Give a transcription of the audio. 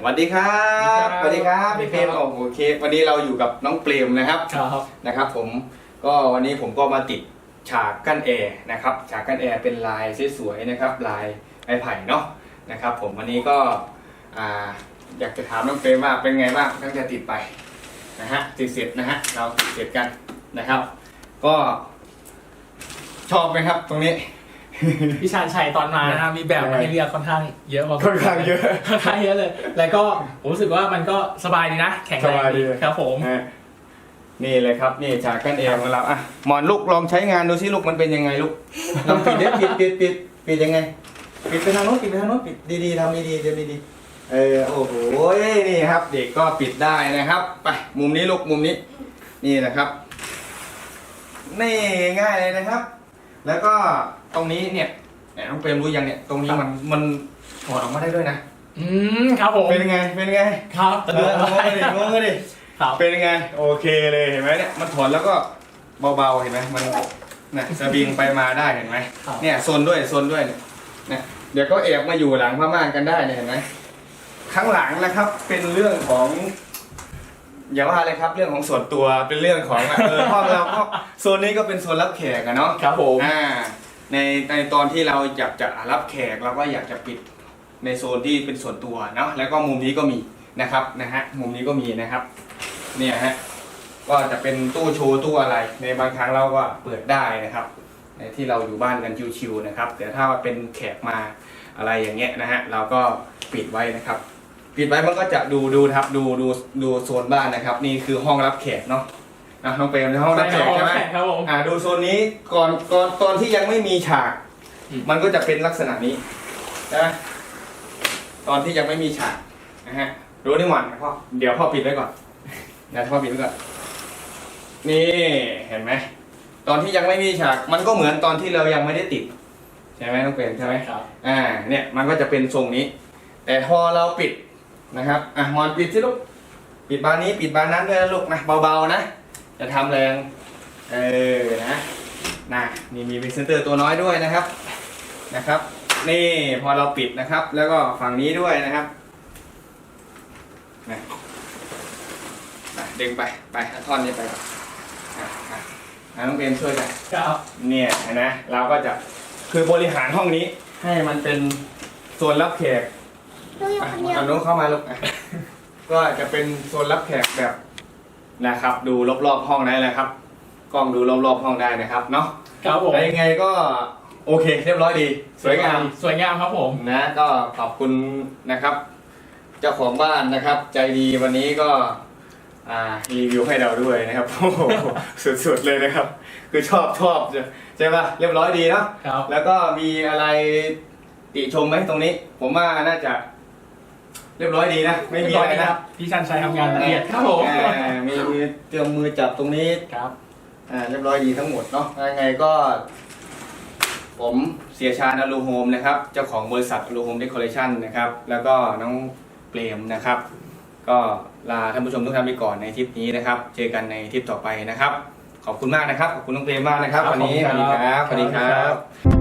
สวัสดีครับสสวัวัสสดีดีคครัรับบพี่เฟรมโอ้โหเคกวันนี้เราอยู่กับน้องเปรมนะครับครับนะครับ ผมก็วันนี้ผมก็มาติดฉากกั้นแอร์นะครับฉากกั้นแอร์เป็นลายสวยๆนะครับ ลายไม้ไผ่เนาะนะครับ ผมวันนี้ก็อ่าอยากจะถามน้องเปรมว่าเป็นไงบ้างตั้งแต่ติดไปนะฮะติดเสร็จนะฮะเราติดเสร็จกันนะครับ ก็ชอบไหมครับตรงนี้ พี่ชาญชัยตอนมานะมีแบบมาให้เลือกค่อนข้างเยอะพอสมวรค่อนข้างเยอะค่อนข้างเยอะเลย แล้วก็ผมรู้สึกว่ามันก็สบายดีนะแข็งแรงสบายดีครับผมฮะนี่เลยครับนี่ฉากกั้นแอร์ของเราอะหมอนลูกลองใช้งานดูสิลูกมันเป็นยังไงลูกลองปิดเด็ปิดปิดปิดปิดยังไง ปิดไปทางโน้นปิดไปทางโน้นปิดดีๆทำดีๆเดี๋ยวดีๆเออโอ้โหนี่ครับ เด็กก็ปิดได้นะครับไปมุมนี้ลูกมุมนี้ นี่นะครับนี่ง่ายเลยนะครับ แล้วก็ ตรงนี้เนี่ยเนี่ยน้องเปรมรู้ยังเนี่ยตรงนี้มันมันถอดออกมาได้ด้วยนะ อืมครับผมเป็นยังไงเป็นยังไงครับสะดวกเออมากงงดิงงดิครับเป็นยังไงโอเคเลยเห็นไหมเนี่ยมันถอนแล้วก็เบาๆเห็นไหมมันน่ะสวิงไปมาได้เห็นไหมครับเนี่ยโซนด้วยโซนด้วยเนี่ยนะเดี๋ยวก็แอบมาอยู่หลังผ้าม่านกันได้เนี่ยเห็นไหมข้างหลังนะครับ เป็นเรื่องของอย่าว่าเลยครับเรื่องของส่วนตัวเป็นเรื่องของเออห้องเราก็โซนนี้ก็เป็นโซนรับแขกอะเนาะครับผมอ่า ในในตอนที่เราอยากจะรับแขกเราก็อยากจะปิดในโซนที่เป็นส่วนตัวเนาะแล้วก็มุมนี้ก็มีนะครับนะฮะมุมนี้ก็มีนะครับเนี่ยฮะก็จะเป็นตู้โชว์ตู้อะไร ในบางครั้งเราก็เปิดได้นะครับ ในที่เราอยู่บ้านกันชิวๆนะครับ แต่ถ้าว่าเป็นแขกมาอะไรอย่างเงี้ยนะฮะเราก็ปิดไว้นะครับ ปิดไว้มันก็จะดูดูครับดูดูดูโซนบ้านนะครับ นี่คือห้องรับแขกเนาะ นะน้องเปรมในห้องรับแขกใช่ไหมครับผม อ่าดูโซนนี้ก่อนก่อนตอนที่ยังไม่มีฉาก อืม มันก็จะเป็นลักษณะนี้นะตอนที่ยังไม่มีฉากนะฮะรู้นี่หวันพ่อเดี๋ยวพ่อปิดไว้ก่อนเดี๋ยวพ่อปิดไว้ก่อนนี่เห็นไหมตอนที่ยังไม่มีฉาก มันก็เหมือนตอนที่เรายังไม่ได้ติดใช่ไหมน้องเปรมใช่ไหม ครับ อ่าเนี่ยมันก็จะเป็นทรงนี้ แต่พอเราปิดนะครับอะมอนปิดสิลูกปิดบานนี้ปิดบานนั้นด้วยนะลูกนะเบาๆนะ จะทำแรง เออนะนะนี่มีวิเซนเตอร์ตัวน้อยด้วยนะครับนะครับ นี่พอเราปิดนะครับ แล้วก็ฝั่งนี้ด้วยนะครับนะไปดึงไปไปเอาท่อนนี้ไปก่อนอะอะอะน้องเบมช่วยกันครับเนี่ยเห็นะเราก็จะคือบริหารห้องนี้ ให้มันเป็นโซนรับแขกลูกอยู่อะคนเดียวเอาน้องเข้ามาลูกอะก็จะเป็นโซนรับแขกแบบ นะครับ ดูรอบๆห้องได้เลยครับ กล้องดูรอบๆห้องได้นะครับเนาะครับผมแต่ยังไงก็โอเคเรียบร้อยดี สวยงามสวยงามครับผมนะก็ขอบคุณนะครับ เจ้าของบ้านนะครับ ใจดีวันนี้ก็อ่ารีวิวให้เราด้วยนะครับโอ้โหสุดๆเลยนะครับ คือชอบชอบใช่ปะเรียบร้อยดีเนาะครับแล้วก็มีอะไรติชมไหมตรงนี้ ผมว่าน่าจะ เรียบร้อยดีนะ ไม่มีอะไรนะพี่ชาญชัยทำงานละเอียดครับผมอ่ามีมีเตรียมมือจับตรงนี้ครับอ่าเรียบร้อยดีทั้งหมดเนาะยังไงก็ ผมเสียชาญอลูโฮมนะครับ เจ้าของบริษัทอลูโฮมเดคอเรชันนะครับ แล้วก็น้องเปรมนะครับ ก็ลาท่านผู้ชมทุกท่านไปก่อนในทริปนี้นะครับ เจอกันในทริปต่อไปนะครับ ขอบคุณมากนะครับ ขอบคุณน้องเปรมมากนะครับครับวันนี้ขสอบวัสคุณดีครับครับสวัสดีคครัรับบ